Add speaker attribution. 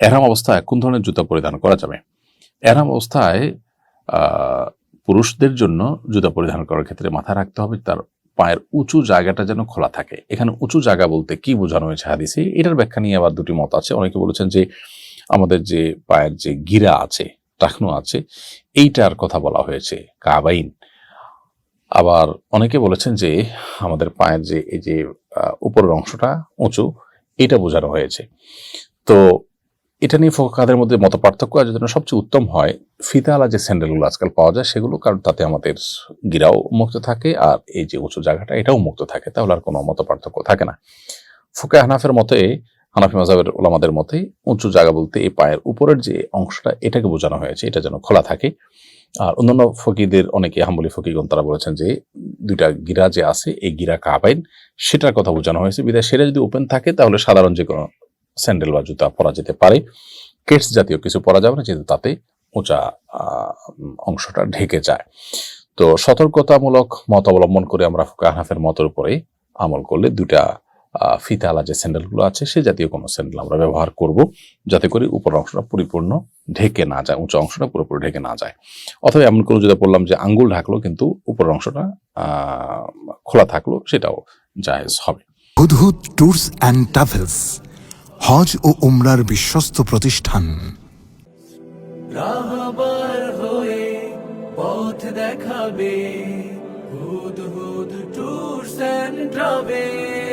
Speaker 1: এরাম অবস্থায় কোন ধরনের জুতা পরিধান করা যাবে? এরাম অবস্থায় পুরুষদের জন্য জুতা পরিধান করার ক্ষেত্রে মাথায় রাখতে হবে তার পায়ের উঁচু জায়গাটা যেন খোলা থাকে। এখানে উঁচু জায়গা বলতে কি বোঝানো হয়েছে হাদিসে? এটার ব্যাখ্যা নিয়ে আবার দুটি মত আছে। অনেকে বলেছেন যে, আমাদের যে পায়ের যে গিরা আছে টাকনো আছে, এইটার কথা বলা হয়েছে, কাবাইন। আবার অনেকে বলেছেন যে, আমাদের পায়ের যে, এই যে উপরের অংশটা উঁচু, এটা বোঝানো হয়েছে। তো এটা নিয়ে ফোকাদের মধ্যে মত পার্থক্য? আর জন্য সবচেয়ে উত্তম হয়, ফিতালা যে স্যান্ডেলগুলো আজকাল পাওয়া যায়, সেগুলো, কারণ তাতে আমাদের গিরাও মুক্ত থাকে, আর এই যে উঁচু জায়গাটা, এটাও মুক্ত থাকে, তাহলে আর কোনো মত পার্থক্য থাকে না। ফুকে হানাফের মতে, হানাফি মাজাবের ওলামাদের মতে, উঁচু জায়গা বলতে এই পায়ের উপরের যে অংশটা, এটাকে বোঝানো হয়েছে, এটা যেন খোলা থাকে। আর অন্যান্য ফকিদের, অনেকে হাম্বলি ফকিগণ তারা বলেছেন যে, দুইটা গিরা যে আছে, এই গিরা কাবাইন, সেটার কথা বোঝানো হয়েছে। বিদায় সেটা যদি ওপেন থাকে, তাহলে সাধারণ যে কোনো স্যান্ডেল বা জুতা পরা যেতে পারে। কেটস জাতীয় কিছু পরা যাবে না, যেহেতু তাতে উঁচা অংশটা ঢেকে যায়। তো সতর্কতামূলক মত অবলম্বন করে আমরা হানাফের মতের উপরে আমল করলে দুটা ফিতালা যে স্যান্ডেলগুলো আছে, সে জাতীয় কোনো স্যান্ডেল আমরা ব্যবহার করব, যাতে করে উপর অংশটা পরিপূর্ণ ঢেকে না যায়, উঁচু অংশটা পুরোপুরি ঢেকে না যায়। অথবা এমন কোনো যদি বললাম যে আঙ্গুল ঢাকলো, কিন্তু উপরের অংশটা খোলা থাকল, সেটাও জায়েজ হবে।
Speaker 2: Hudhud tours and travels. হজ ও উমরার বিশ্বস্ত প্রতিষ্ঠান।
Speaker 3: রাহবার হয়ে পথ দেখাবে Hud Hud tours and travel.